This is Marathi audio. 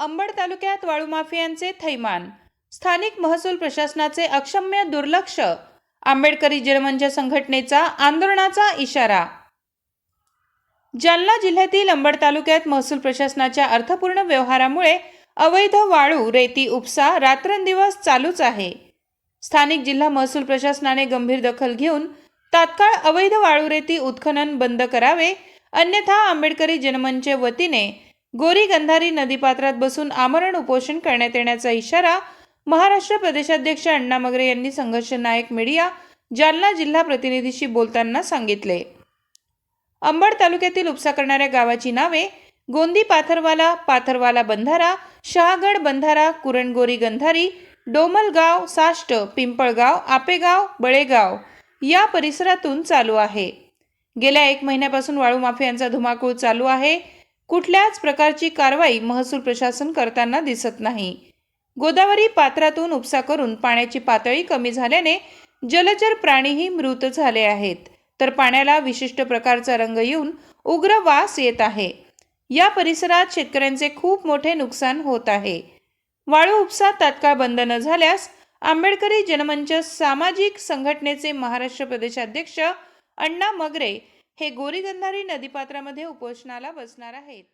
अंबड तालुक्यात वाळू माफियांचे थैमान. स्थानिक महसूल प्रशासनाचे अक्षम्य दुर्लक्ष. आंबेडकरी जनमंच संघटनेचा आंदोलनाचा इशारा. जालना जिल्ह्यातील अंबड तालुक्यात महसूल प्रशासनाच्या अर्थपूर्ण व्यवहारामुळे अवैध वाळू रेती उपसा रात्रंदिवस चालूच आहे. स्थानिक जिल्हा महसूल प्रशासनाने गंभीर दखल घेऊन तात्काळ अवैध वाळू रेती उत्खनन बंद करावे अन्यथा आंबेडकरी जनमंच वतीने गोरी गंधारी नदीपात्रात बसून आमरण उपोषण करण्यात येण्याचा इशारा महाराष्ट्र प्रदेशाध्यक्ष अण्णा मगरे यांनी संघर्ष नायक मीडिया जालना जिल्हा प्रतिनिधीशी बोलताना सांगितले. अंबड तालुक्यातील उपसा करणाऱ्या गावाची नावे गोंदी पाथरवाला पाथरवाला बंधारा शहागड बंधारा कुरणगोरी गंधारी डोमलगाव साष्ट पिंपळगाव आपेगाव बळेगाव या परिसरातून चालू आहे. गेल्या एक महिन्यापासून वाळू माफियांचा धुमाकूळ चालू आहे. कुठल्याच प्रकारची कारवाई महसूल प्रशासन करताना दिसत नाही. गोदावरी पात्रातून उपसा करून पाण्याची पातळी कमी झाल्याने जलचर प्राणीही मृत झाले आहेत. तर पाण्याला विशिष्ट प्रकारचा रंग येऊन उग्र वास येत आहे. या परिसरात शेतकऱ्यांचे खूप मोठे नुकसान होत आहे. वाळू उपसा तात्काळ बंद न झाल्यास आंबेडकरी जनमंच सामाजिक संघटनेचे महाराष्ट्र प्रदेशाध्यक्ष अण्णा मगरे हे गोरीगंधारी नदीपात्रामध्ये उपोषणाला बसणार आहेत.